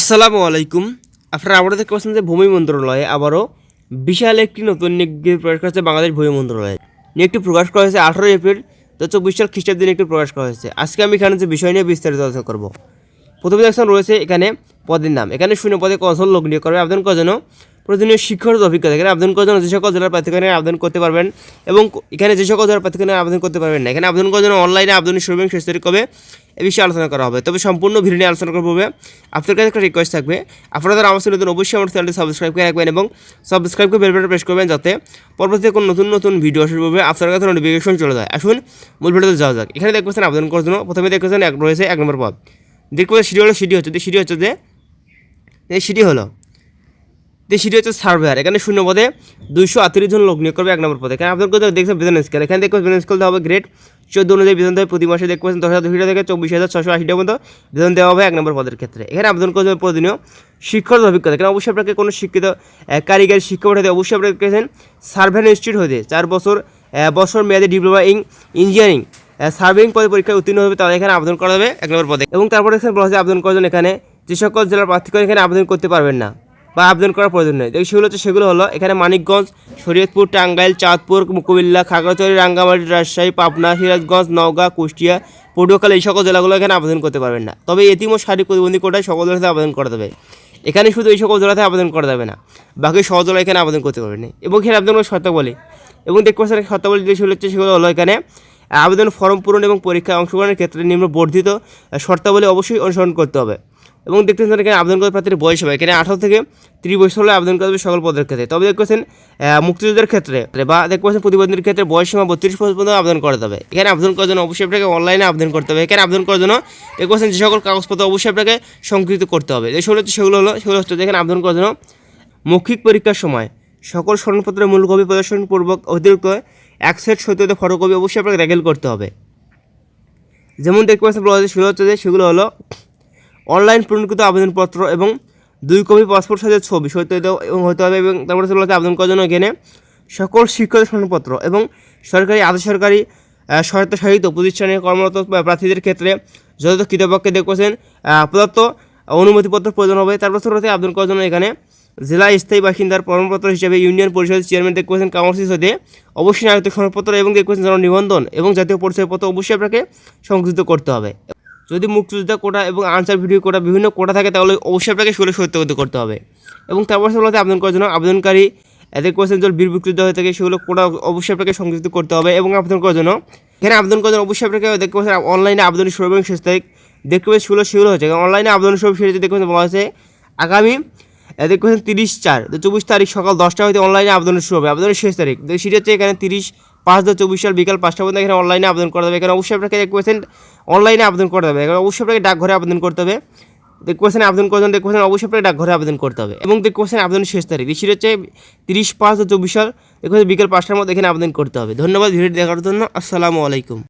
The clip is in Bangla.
আসসালামু আলাইকুম। আপনারা আবারও দেখতে পাচ্ছেন যে ভূমি মন্ত্রণালয়ে আবারও বিশাল একটি নতুন নিয়োগ প্রকাশ করেছে বাংলাদেশ ভূমি মন্ত্রণালয়। নিয়োগটি প্রকাশ করা হয়েছে আঠারোই এপ্রিল দু চব্বিশ সাল খ্রিস্টাব্দে নিয়োগটি প্রকাশ করা হয়েছে। আজকে আমি এখানে যে বিষয় নিয়ে বিস্তারিত আলোচনা করব। প্রথমে দেখছেন রয়েছে এখানে পদের নাম। এখানে শূন্য পদে কজন লোক নিয়োগ করবে, আবেদন করার জন্য প্রয়োজনীয় শিক্ষাগত অভিজ্ঞতা এখানে আবেদন করার জন্য যে সকল জেলার প্রার্থীগণ আবেদন করতে পারবেন এবং এখানে যে সকল জেলার প্রার্থীগণ আবেদন করতে পারবেন না। এখানে আবেদন করার জন্য অনলাইনে আবেদনের এবং শেষ তারিখ কবে? এ বিষয়ে আলোচনা করা হবে। তবে সম্পূর্ণ ভিডিও নিয়ে আলোচনা করব হবে আপনার কাছে একটা রিকোয়েস্ট থাকবে। আপনারা আমার নতুন, অবশ্যই আমার চ্যানেলটি সাবস্ক্রাইব করে রাখবেন এবং সাবস্ক্রাইব করে বেলবেলটা প্রেস করবেন যাতে পরবর্তীতে কোনো নতুন নতুন ভিডিও আসার পূর্বে আপনার কাছে নোটিফিকেশন চলে যায়। আসুন মূল ভিডিওতে যাওয়া যাক। এখানে দেখবেন আবেদন করার জন্য প্রথমে দেখবেন এক রয়েছে এক নম্বর পদ। দেখবেন সিডি হলো, সিডি হচ্ছে সিডি হচ্ছে যে সিডি হলো। সিটি হচ্ছে সার্ভেয়ার এখানে শূন্য পদে দুইশো আটত্রিশ জন লোক নিয়োগ করবে এক নম্বর পদে। এখানে আপনার করতে দেখছেন? বেতন স্কেল এখানে দেখবেন বেতন স্কেল হবে গ্রেড চোদ্দ অনুযায়ী বেতন দেবে প্রতি মাসে দেখবেন দশ হাজার দুশো থেকে চব্বিশ হাজার ছশো আশি টাকা মতো বেতন দেওয়া হবে এক নম্বর পদের ক্ষেত্রে। এখানে আবেদন করতে হবে প্রয়োজনীয় শিক্ষাগত অভিজ্ঞতা। এখানে অবশ্যই আপনাকে কোনো শিক্ষিত কারিগরি শিক্ষা হতে অবশ্যই আপনাকে গেছেন সার্ভেয়ার ইনস্টিটিউট হতে। চার বছর বছর মেয়াদে ডিপ্লোমা ইন ইঞ্জিনিয়ারিং সার্ভিং পদে পরীক্ষায় উত্তীর্ণ হবে তারা এখানে আবেদন করা যাবে এক নম্বর পদে। এবং তারপরে এখানে বলা হয়েছে আবেদন করার এখানে যে সকল জেলার প্রার্থীগণ এখানে আবেদন করতে পারবেন না। বা আবেদন করার প্রয়োজন নেই। দেখি, সেগুলো হচ্ছে, সেগুলো হলো, এখানে মানিকগঞ্জ, শরীয়তপুর, টাঙ্গাইল, চাঁদপুর, কুমিল্লা, খাগড়াছড়ি, রাঙ্গামাটি, রাজশাহী, পাবনা, সিরাজগঞ্জ, নওগাঁ, কুষ্টিয়া, পটুয়াখালী, এই সকল জেলাগুলো এখানে আবেদন করতে পারবেন না। তবে এতিম ও শারীরিক প্রতিবন্ধী কোটায় সকল জেলাতে আবেদন করা যাবে। এখানে শুধু এই সকল জেলাতে আবেদন করা যাবে না, বাকি সহ এখানে আবেদন করতে পারবেন না। এবং এখানে আবেদন শর্তাবলী এবং দেখতে পাচ্ছেন শর্তাবলী যে সেগুলো হচ্ছে, সেগুলো হলো এখানে, আবেদন ফর্ম পূরণ এবং পরীক্ষায় অংশগ্রহণের ক্ষেত্রে নিম্ন বর্ধিত শর্তাবলী অবশ্যই অনুসরণ করতে হবে। এবং দেখতে পাচ্ছেন এখানে আবেদন করার প্রার্থীর বয়স হবে। এখানে আঠারো থেকে ত্রিশ বছর হলে আবেদন করতে হবে সকল পদের ক্ষেত্রে। তবে দেখতে পাচ্ছেন ক্ষেত্রে বা দেখতে পাচ্ছেন প্রতিবন্ধীর ক্ষেত্রে বয়স সীমা বত্রিশ বছর পর্যন্ত আবেদন করা যাবে এখানে আবেদন করার জন্য অবশ্যই আপনাকে অনলাইনে আবেদন করতে হবে। এখানে আবেদন করার জন্য দেখতে পাচ্ছেন যে সকল কাগজপত্র অবশ্যই আপনাকে সংকৃত করতে হবে। যে হচ্ছে সেগুলো হলো, সেগুলো হচ্ছে এখানে আবেদন করার জন্য মৌখিক পরীক্ষার সময় সকল স্মরণপত্রের মূল কপি প্রদর্শনপূর্বক অতিরিক্ত এক সেট সত্যতে ফটোকপি অবশ্যই আপনাকে দাখিল করতে হবে। যেমন দেখতে পাচ্ছেন সেগুলো হচ্ছে যে, সেগুলো হলো অনলাইন পূরণকৃত আবেদনপত্র এবং দুই কপি পাসপোর্ট সাইজের ছবি, সত্য এবং হতে হবে এবং তারপরে হচ্ছে আবেদন করার জন্য এখানে সকল শিক্ষক সনদপত্র এবং সরকারি, আধা সরকারি সহিত প্রতিষ্ঠানে কর্মরত প্রার্থীদের ক্ষেত্রে যথাযথ কৃতপক্ষে দেখছেন প্রদত্ত অনুমতিপত্র প্রয়োজন হবে। তারপর হচ্ছে আবেদন করার জন্য এখানে জেলা স্থায়ী বাসিন্দার প্রমাণপত্র হিসেবে ইউনিয়ন পরিষদের চেয়ারম্যান দেখছেন কাউন্সিল হতে অবশ্যই নাগরিক সনদপত্র এবং দেখছেন জননিবন্ধন এবং জাতীয় পরিচয়পত্র অবশ্যই আপনাকে সংযুক্ত করতে হবে। যদি মুক্তিযোদ্ধা কোটা এবং আনসার ভিডিও কোটা বিভিন্ন কোটা থাকে, তাহলে অবশ্যই আপনাকে সেগুলো সত্যগত করতে হবে। এবং তারপর সেগুলোতে আবেদন করার জন্য আবেদনকারী এদের কোয়েশ্চেন যদি বীর মুক্তিযোদ্ধা হয়ে থাকে, সেগুলো কোটা অবশ্যই আপনাকে সংযুক্ত করতে হবে এবং আবেদন করার জন্য, এখানে আবেদন করার জন্য অবশ্যই আপনাকে দেখতে পাচ্ছেন অনলাইনে আবেদনের শুরু এবং শেষ তারিখ দেখতে পাচ্ছেন সেগুলো সেগুলো হচ্ছে। অনলাইনে আবেদন শুরু শেষ দেখতে পাচ্ছেন বলা হয়েছে, আগামী, এদের কোয়েশ্চেন তিরিশ চার চব্বিশ তারিখ সকাল দশটা হইতে অনলাইনে আবেদন শুরু হবে, আবেদনের শেষ তারিখ। সেটা হচ্ছে এখানে তিরিশ পাঁচ দু চব্বিশ সাল বিকাল পাঁচটা পর্যন্ত এখানে অনলাইনে আবেদন করা যাবে। এখানে অবশ্যই আপনাকে এক পার্সেন্ট অনলাইনে আবেদন করতে হবে। অবশ্যই আপনাকে ডাকঘরে আবেদন করতে হবে। দেখ কোশ্চেন আবেদন করবেন দেখবেন অবশ্যই আপনাকে ডাকঘরে আবেদন করতে হবে। এবং দেখ কোশ্চেন আবেদন শেষ তারিখ। সেটা হচ্ছে তিরিশ পাঁচ চব্বিশ সাল। দেখুন বিকেল পাঁচটার মধ্যে এখানে আবেদন করতে হবে। ধন্যবাদ। ভিডিও দেখার জন্য আসসালামু আলাইকুম।